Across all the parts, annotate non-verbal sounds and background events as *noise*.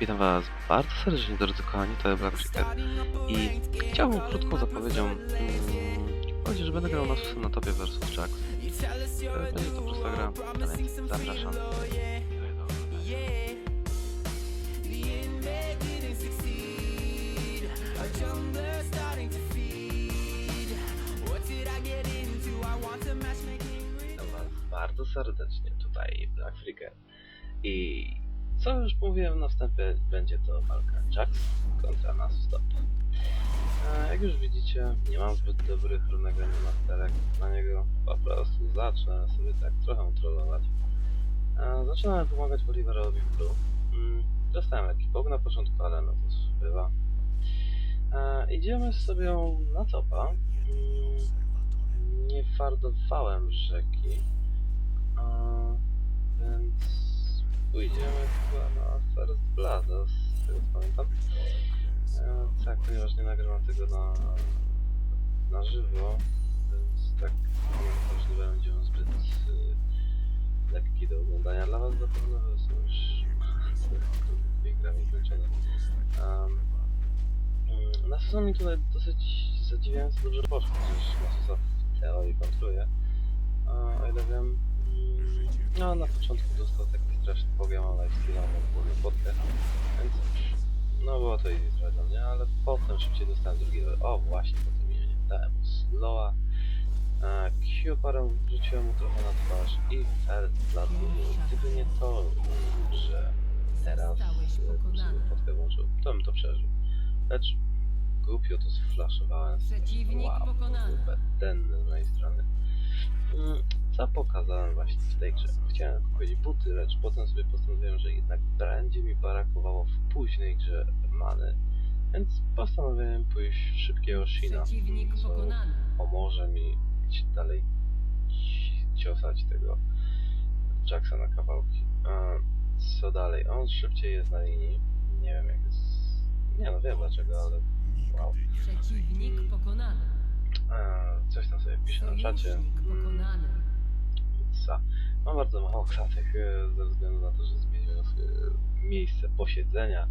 Witam Was bardzo serdecznie, drodzy kochani, to Black Chicken i chciałbym krótką zapowiedzią mm, powiedzieć, że będę grał na Susem na topie versus Jax. E, Będzie to prosta gra, a zapraszam. Witam Was bardzo serdecznie, tutaj Black Freaker. I co już mówiłem na wstępie, będzie to walka Jax kontra Nasus Top. E, Jak już widzicie, nie mam zbyt dobrych równego masterek na niego, po prostu zacznę sobie tak trochę trollować. E, Zaczynamy pomagać Bolivarowi w blue. Mm, Dostałem lekki bog na początku, ale no to bywa. E, Idziemy sobie na topa. Mm, Nie fardowałem rzeki. Więc pójdziemy chyba na First Blood, z tego co pamiętam. E, tak, ponieważ nie nagrywam tego na, na żywo, więc tak możliwe będzie on zbyt y, lekki do oglądania dla Was zapewne, bo są już dwie grami kończone. Mm, Nasusa mi tutaj dosyć zadziwiająco dobrze poszło, przecież Nasusa w teorii kontruje. A, o ile wiem, mm, no na początku dostał taki ale lifesteala na głowę podkę, więc no było to easy trochę dla mnie, ale potem szybciej dostałem drugi level. O właśnie, po tym nie dałem mu slowa. E, Q parę wrzuciłem mu trochę na twarz i First Blood Gdyby nie to, że teraz e, podkę włączył, to bym to przeżył. Lecz głupio to sflaszowałem. Przeciwnik Wow, pokonany. Bezdenny z mojej strony. Mm, Co pokazałem właśnie w tej grze? Chciałem kupić buty, lecz potem sobie postanowiłem, że jednak będzie mi brakowało w późnej grze many, więc postanowiłem pójść w szybkiego Shina, Przeciwnik co pomoże mi dalej ci- ciosać tego Jacksa na kawałki. Co dalej? On szybciej jest na linii. Nie wiem jak jest... Nie no, wiem dlaczego, ale wow. Przeciwnik pokonany. Coś tam sobie pisze na czacie. Pokonany. Sa. Mam bardzo mało klatek e, ze względu na to, że zmieniłem miejsce posiedzenia,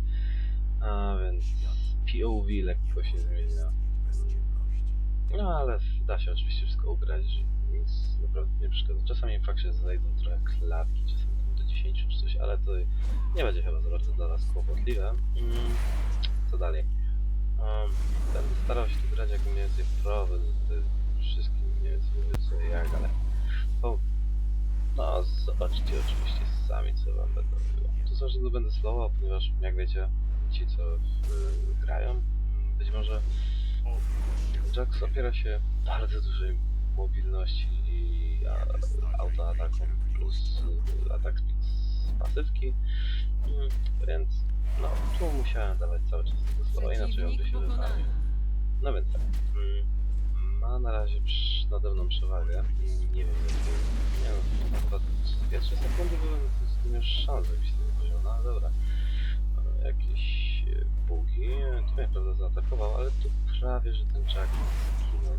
a więc POV lekko się zmienia. No ale da się oczywiście wszystko ugrać, nic naprawdę nie przeszkadza. Czasami faktycznie zajdą trochę klatki, czasami do 10 czy coś, ale to nie będzie chyba za bardzo dla nas kłopotliwe. Mm, co dalej? Um, będę starał się tu grać jak mniej więcej pro, wszystkim więcej mówię co jak, ale zobaczcie oczywiście sami, co wam będę mówił. To znaczy, że będę slowa, ponieważ, jak wiecie, ci, co y, grają, mm, być może Jax opiera się bardzo dużej mobilności i a, autoataką plus y, atak speed z pasywki, mm, więc no, tu musiałem dawać cały czas tego slowa, inaczej on by się pokonany. No więc tak. Ma na razie nade mną przewagę. i Nie wiem, Nie no, chyba z pierwszej sekundy byłem z tym już szans, żebyś tego poziom. No ale dobra. Jakieś e, bugi. Tu mnie prawda zaatakował, ale tu prawie, że ten Jack zginął.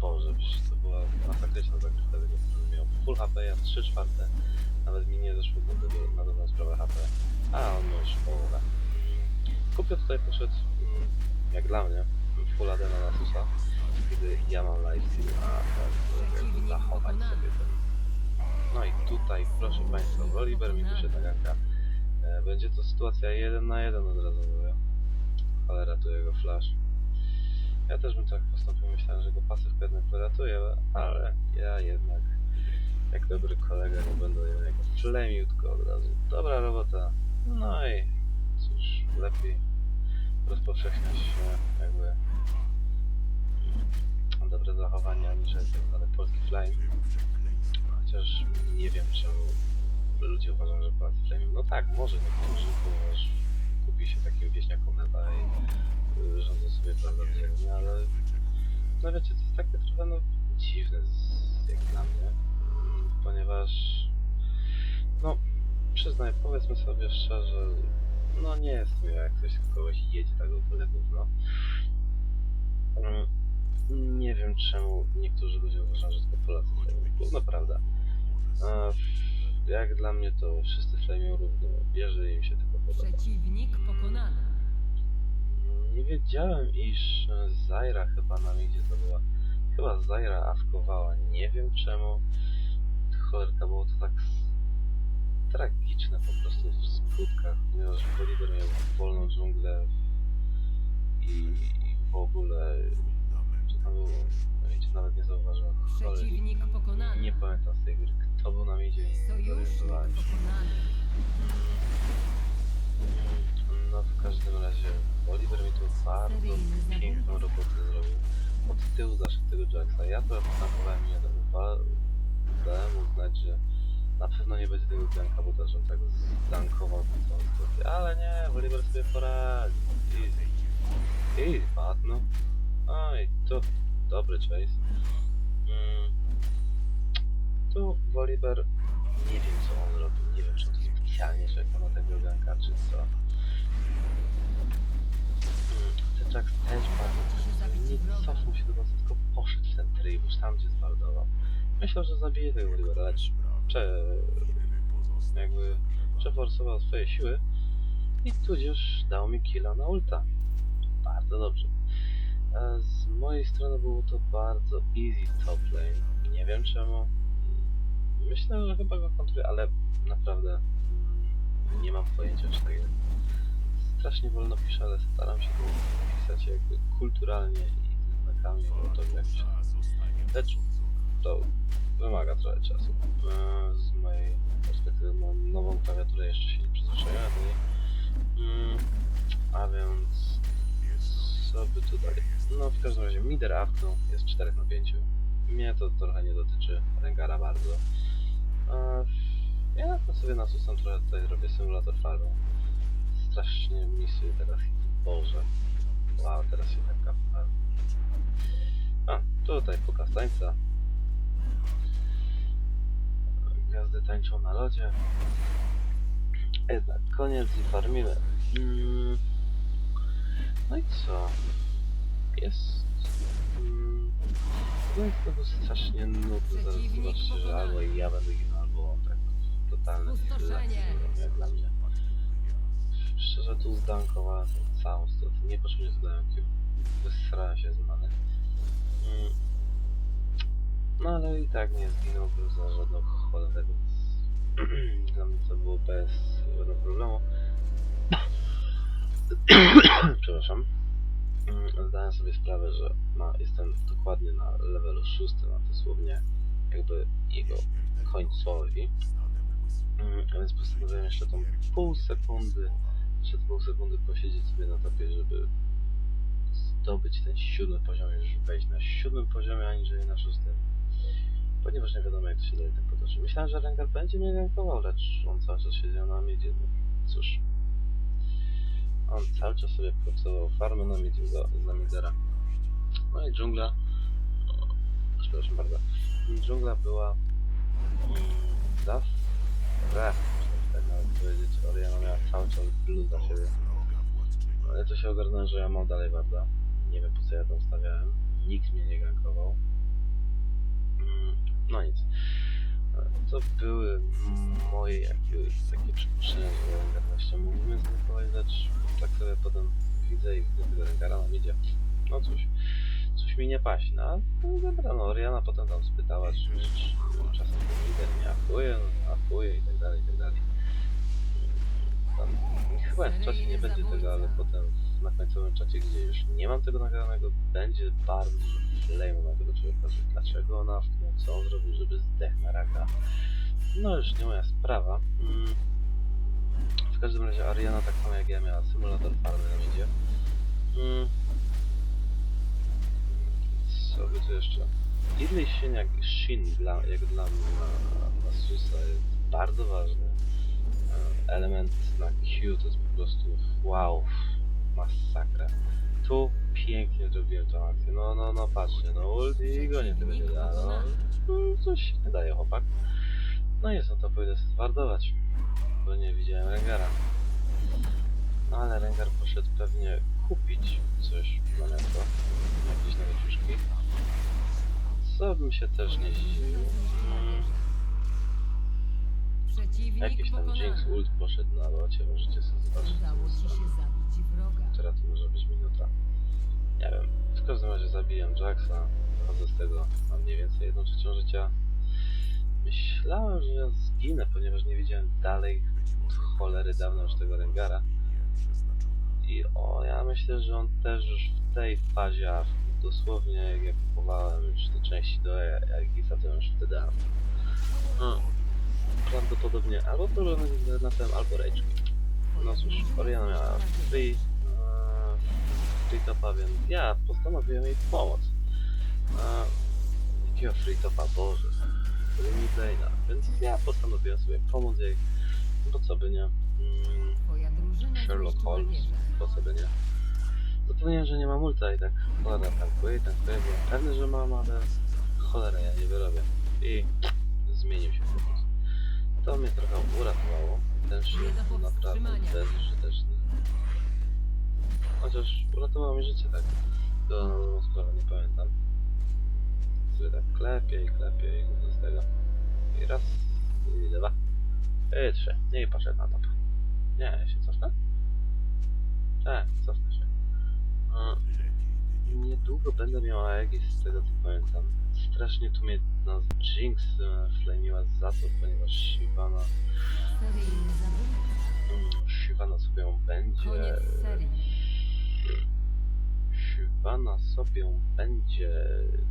Boże, przecież to była masakryczna zagrywka tego, który miał full HP, ja 3 czwarte. Nawet mi nie zeszło do tego na dobrą sprawę HP. A on już połowę. Kupio tutaj poszedł, mm, jak dla mnie, full AD na Nasusa, kiedy ja mam lifesteal, a tak jakby zachować sobie ten. No i tutaj, proszę Państwa, Oliver mi wyszedł na ganka. Będzie to sytuacja 1 na 1 od razu mówię. Cholera, tu jego flash. Ja też bym tak postąpił, myślałem, że go pasywkę jednak wyratuje, ale ja jednak, jak dobry kolega, nie będę jednak plemiutko od razu. Dobra robota. No i cóż, lepiej rozpowszechniać się jakby dobre zachowania aniżeli tak zwany polski flame. Chociaż nie wiem czemu ludzie uważają, że Polacy flame. No tak, może niektórzy, ponieważ kupi się takim wieśniakom neta i y, rządzą sobie prawda wzajemnie, ale no wiecie, to jest takie trochę no dziwne jak dla mnie, mm, ponieważ no przyznaj, powiedzmy sobie szczerze, no nie jest miło jak ktoś kogoś jedzie tak do tyle gówno. Mm, Nie wiem czemu niektórzy ludzie uważają, że to Polacy. Gówno prawda. A, jak dla mnie to wszyscy flamią równo. Bierze im się tylko podoba. Przeciwnik pokonany. Nie wiedziałem, iż e, Zaira chyba nam idzie, to była... Chyba Zaira awkowała, nie wiem czemu. Cholerka, było to tak tragiczne po prostu w skutkach, ponieważ Bolivar miał wolną dżunglę i, i w ogóle... No Wiecie, nawet nie zauważyłem. Przeciwnik pokonany. Nie pamiętam z tej gry, kto był na midzie i nie Sojusznik pokonany. No w każdym razie Oliver mi tu bardzo piękną robotę zrobił. Od tyłu zaszedł tego Jacksa. Ja to potankowałem dwa. Dałem mu znać, że na pewno nie będzie tego ganka, bo też on tak zdankował tę całą sytuację. Ale nie, Oliver sobie poradzi. Easy. Easy, padno. Oj, tu dobry chase. Mm. Tu Woliber nie wiem co on robił, nie wiem czy on specjalnie czekał na tego ganka czy co. Mm, Ten też bardzo nie cofnął się do was, tylko poszedł w ten tryb, już tam gdzie zwardował. Myślał, że zabije tego Wolibera, lecz jakby przeforsował swoje siły i tudzież dał mi killa na ulta. Bardzo dobrze. Z mojej strony było to bardzo easy top lane. Nie wiem czemu. Myślę, że chyba go kontruję, ale naprawdę mm, nie mam pojęcia czy tak jest. Strasznie wolno piszę, ale staram się to pisać jakby kulturalnie i ze znakami, się... Lecz to wymaga trochę czasu. E, Z mojej perspektywy mam nową klawiaturę, jeszcze się nie przyzwyczaiłem. Mm, A więc... Co by tu? No w każdym razie Mider Afton jest 4 na 5. Mnie to trochę nie dotyczy, Rengara bardzo. Ja to sobie nasusam trochę tutaj robię symulator farmą. Strasznie misuję teraz. Boże. Wow, teraz się tak kapnąłem. A, tutaj pokaz tańca. Gwiazdy tańczą na lodzie. Jednak koniec i farmimy. Mm. No i co? Jest... Mm. No jest to był strasznie nudny, zaraz zobaczcie, że albo ja będę ginął, albo on tak totalny Spustoszenie. jak dla mnie. Szczerze tu zdankowałem tą całą sytuację, niepotrzebnie zadałem Q. Wysrałem się z many. Mm. No ale i tak nie zginąłbym za żadną cholerę, więc *clears throat* dla mnie to było bez żadnego problemu. *coughs* Przepraszam. Mm, Zdałem sobie sprawę, że ma, jestem dokładnie na levelu 6, na dosłownie jakby jego końcowi. Mm, więc postanowiłem jeszcze tą pół sekundy, jeszcze pół sekundy posiedzieć sobie na topie, żeby zdobyć ten siódmy poziom, już wejść na siódmym poziomie, aniżeli na szóstym. Ponieważ nie wiadomo jak to się dalej tak potoczy. Myślałem, że Rengar będzie mnie gankował, lecz on cały czas siedział na midzie. No, cóż. On cały czas sobie pracował farmę na midzie za, za midera. No i dżungla. o, Przepraszam bardzo. Dżungla była mm, za Ref, można tak nawet powiedzieć. Oriana miała cały czas blue za siebie. No, Ale to się ogarnąłem, że ja mam dalej warda. Nie wiem po co ja tam stawiałem. Nikt mnie nie gankował. Mm, No nic. To były moje jakieś takie Rengar właśnie mógłbym zgankować, lecz tak sobie potem widzę i widzę tego Rengara na midzie. No cóż, coś mi nie paść. No, no dobra, no Oriana potem tam spytała, czy, czy, czy czasem ten lider nie afuje, no nie afuje i tak dalej, i tak dalej. Tam, chyba w czasie nie będzie tego, ale potem na końcowym czacie, gdzie już nie mam tego nagranego, będzie bardzo flame'u na tego człowieka, że dlaczego on afknął, co on zrobił, żeby zdech na raka. No już nie moja sprawa. Mm. W każdym razie Ariana tak samo jak ja miała symulator farmy na midzie. Mm. Co by tu jeszcze? Idley Shin jak Shin dla, jak dla mnie na, jest bardzo ważny. Element na Q to jest po prostu wow, masakra. Tu pięknie zrobiłem tą akcję. No, no, no, patrzcie, no ulti i go nie da. No, coś nie daje chłopak. No jest, no to pójdę zwardować, bo nie widziałem Rengara. No ale Rengar poszedł pewnie kupić coś na miasto, jakieś nowe ciuszki. Co bym się też nie zdziwił. Jakiś tam. Jinx ult poszedł na locie, możecie sobie zobaczyć. Udało ci się zabić wroga. która to może być minuta. Nie wiem. W każdym razie zabijam Jacksa, chodzę z tego, mam mniej więcej jedną trzecią życia. Myślałem, że ja zginę, ponieważ nie widziałem dalej od cholery dawno już tego Rengara. I o, ja myślę, że on też już w tej fazie, a dosłownie jak ja kupowałem już te części do Egisa, to już wtedy no, prawdopodobnie albo problemy z internetem, albo rage no cóż, Oriana miała free, eee, free topa, więc ja postanowiłem jej pomóc. Eee, jakiego free topa, Boże, mi Blade'a, więc ja postanowiłem sobie pomóc jej, bo co by nie. Mm, Sherlock Holmes, po co by nie. Zapomniałem, że nie ma multa i tak cholera tankuje, tankuje, byłem pewny, że mam, ale cholera ja nie wyrobię. I zmienił się fokus. To mnie trochę uratowało. Ten do był naprawdę bezużyteczny. Chociaż uratowało mi życie, tak. To sprawę nie pamiętam. Sobie tak klepię i klepię i z tego. I raz, i dwa, i trzy. I poszedł na top. Nie, ja się cofnę? Tak, cofnę się. A, niedługo będę miał Aegis, z tego co pamiętam. Strasznie tu mnie nas Jinx e, flamiła za to, ponieważ zabójca. mm, Shyvana sobie ją będzie... Shyvana sobie będzie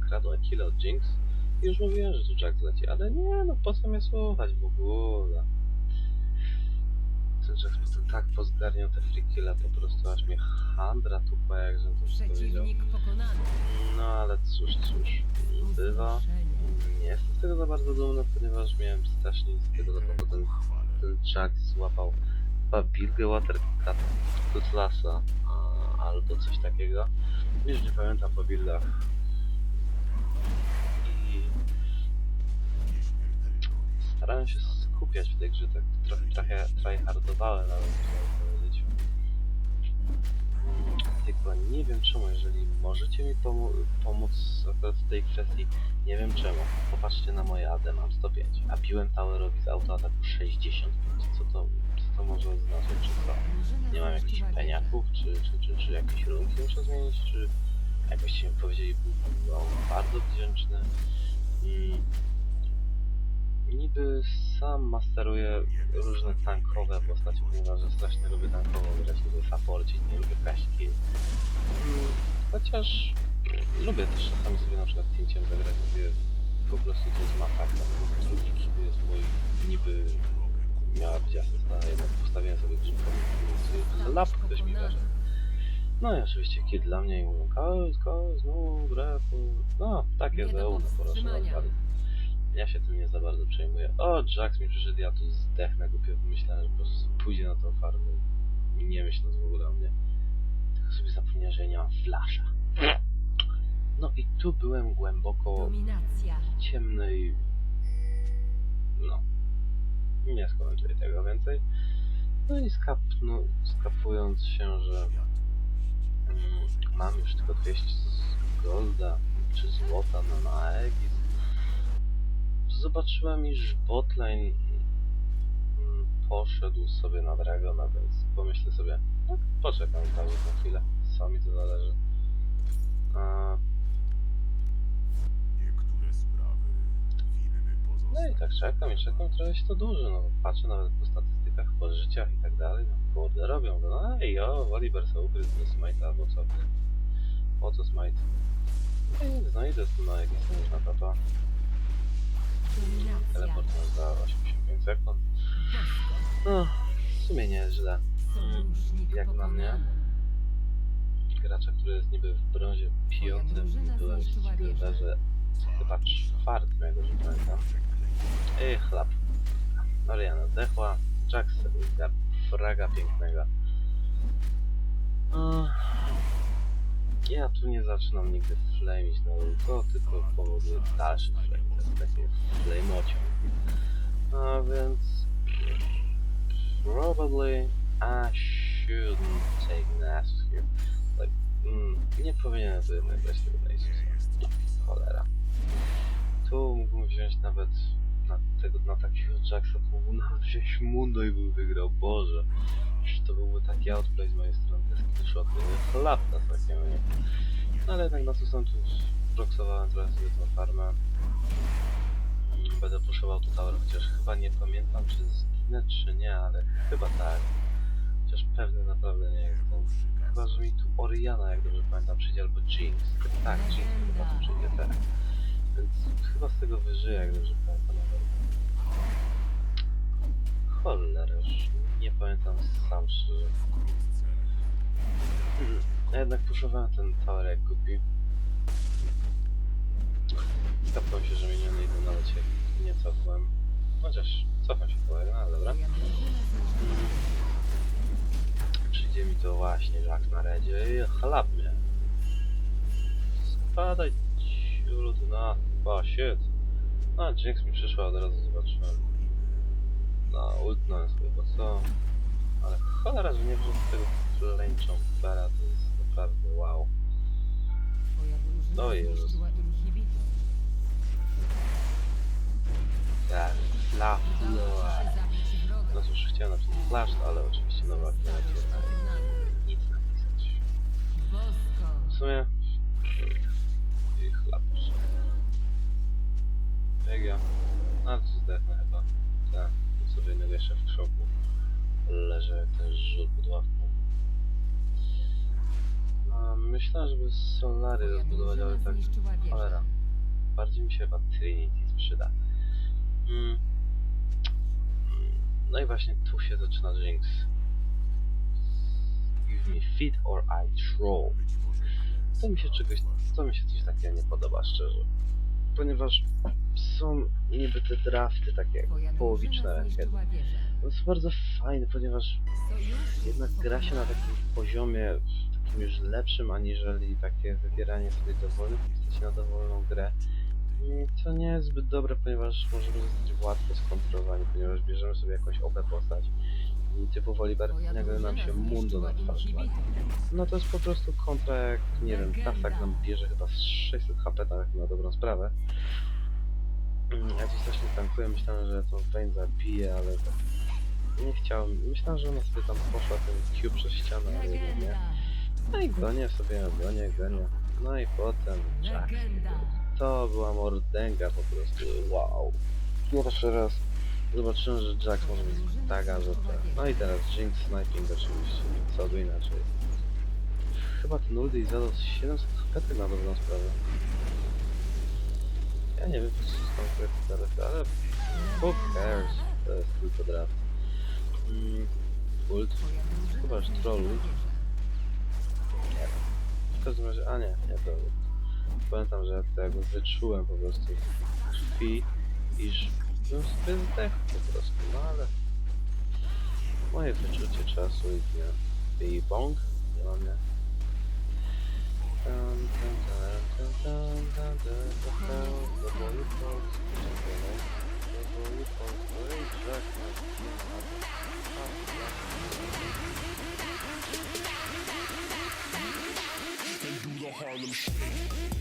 kradła killa od Jinx. I już mówiłem, że tu Jack leci, ale nie, no po co mnie słuchać w ogóle. Jack potem tak pozgarniał te free killa po prostu, aż mnie handra tupła, jak żebym to wszystko wiedział. Przeciwnik pokonany. No ale cóż, cóż, bywa. Nie jestem z tego za bardzo dumny, ponieważ miałem strasznie z tego za bo ten, ten Jack złapał chyba Bilge Water Cutlasa albo coś takiego. Już nie pamiętam po buildach. I starałem się skupiać w tej grze, tak trochę, tryhardowałem nawet, można powiedzieć. Tylko nie wiem czemu, jeżeli możecie mi pomo- pomóc akurat w tej kwestii, nie wiem czemu. Popatrzcie na moje AD, mam 105, a biłem Towerowi z autoataku 65. Co to, co to może oznaczać, czy co? Nie mam jakichś peniaków, czy, czy, czy, czy jakieś runki muszę zmienić, czy jakbyście mi powiedzieli, byłbym bardzo wdzięczny. Mm. Niby sam masteruję różne tankowe postacie, ponieważ strasznie lubię tankowo grać, lubię supporcić, nie lubię kraść kill. Mm, Chociaż lubię też czasami sobie na przykład cięciem zagrać, gdzie po prostu to jest masakra. Drugi kill jest mój niby miała być asysta, jednak postawiłem sobie grzybką, lap ktoś mi zaczął. No i oczywiście kid dla mnie i mówią, koz, koz, no, grefu. No, takie Nie do zełny proszę powstrzymania. rozwalić. Ja się tym nie za bardzo przejmuję. O, Jax mi przyszedł, ja tu zdechnę głupio, myślałem, że po prostu pójdzie na tą farmę. Nie myśląc w ogóle o mnie. Tylko sobie zapomniałem, że ja nie mam flasza. No i tu byłem głęboko Dominacja. ciemnej. No. Nie skomentuję tego więcej. No i skapnu, skapując się, że mm, mam już tylko 200 z golda czy złota na, na Aegis, zobaczyłem, iż botlane poszedł sobie na Dragona, więc pomyślę sobie, no, poczekam tam na chwilę, co mi to zależy. A, Niektóre sprawy winny No i tak czekam i czekam, trochę się to duży, no patrzę nawet po statystykach, po życiach i tak dalej, no kurde, robią go, no i o, Woliber sobie ugryzł do Smite'a, albo co, po co Smite? No i nic, no idę z tym na jakiś na tapa, Dominacja. Teleport za 85 sekund, no, w sumie nie jest źle. Jak na mnie? Gracza, który jest niby w brązie piątym, byłem w. Silverze chyba czwartym, jak dobrze pamiętam. I chlap. Mariana zdechła, Jack sobie fraga pięknego. Ja tu nie zaczynam nigdy flamić na to, tylko powoduje dalszy To jest flamociąg. A więc... Probably I shouldn't take Nasus here. Like, mm, nie powinienem tu jednak brać tego Nasusa. Cholera. Tu mógłbym wziąć nawet na, tego, na takiego Jacksa to mógł nawet wziąć Mundo i by wygrał, Boże. Przecież to byłby taki outplay z mojej strony, te skillshoty, chlap na takie, nie? No, ale jednak na co są tu proksowałem trochę sobie tą farmę. Będę puszował tu tower, chociaż chyba nie pamiętam czy zginę czy nie, ale chyba tak. Chociaż pewny naprawdę nie jestem. Chyba, że mi tu Oriana, jak dobrze pamiętam, przyjdzie, albo Jinx. Tak, Jinx chyba tu przyjdzie, tak. Więc chyba z tego wyżyję, jak dobrze pamiętam. Cholera, już nie pamiętam sam szczerze. Ja jednak puszowałem ten tower jak głupi. Skapnąłem się, że mnie nie idę nawet się nie cofłem. Chociaż cofam się no ale dobra. Przyjdzie mi to właśnie Jack na redzie i chlap mnie. Spadaj ciulu, na... O, shit. A, Jinx mi przyszła, od razu zobaczyłem. No, ultnąłem sobie, bo co? Ale cholera, że nie wziął tego flame jumpera, to jest naprawdę wow. Twoja drużyna Tak, fla, Udało ci się zabić wroga. No cóż, chciałem napisać flash, ale oczywiście nowa kreacja. Nic napisać. W sumie... I chlap. Jak ja? A, to zdechnę chyba. Tak, tu sobie innego jeszcze w krzoku. Jak ten żul pod ławką. No, myślałem, żeby Solary rozbudować, ale tak... Cholera. Bardziej mi się chyba Trinity sprzyda. Mm. No i właśnie tu się zaczyna Jinx. Give me fit or I może To mi się czegoś, to mi się coś takiego nie podoba, szczerze. Ponieważ są niby te drafty takie połowiczne, wieżę. no są bardzo fajne, ponieważ jednak gra się na takim poziomie takim już lepszym, aniżeli takie wybieranie sobie dowolnych postaci na dowolną grę. To nie jest zbyt dobre, ponieważ możemy zostać łatwo skontrolowani, ponieważ bierzemy sobie jakąś OP postać i typowo Liberty Twoja nagle nam się mundo na twarz wali. No to jest po prostu kontra jak, nie wiem. Tasak nam bierze chyba z 600 HP, tak na dobrą sprawę. Mm, Ja coś strasznie tankuję, myślałem, że to Vayne zabije, ale tak nie chciałem. Myślałem, że ona sobie tam poszła ten Q przez ścianę, ale nie. No i gonię sobie, gonię, gonię. No i potem Jack. To była mordęga po prostu, wow. Pierwszy raz zobaczyłem, że Jack może taga, że to... No i teraz Jinx Sniping oczywiście, co by inaczej. Chyba ten Uldy zadał z 700 HP tak na dobrą sprawę. Ja nie wiem, co konkretnie teraz, ale who cares, to jest tylko draft. Mm, ult, Chyba, że zniszczyła trolluj. wieżę. w każdym razie, a nie, nie to pamiętam, że ja to jakby wyczułem po prostu krwi, iż byłem sobie po prostu, no ale moje wyczucie czasu i dnia i bąk, nie mam. Harlem Shake.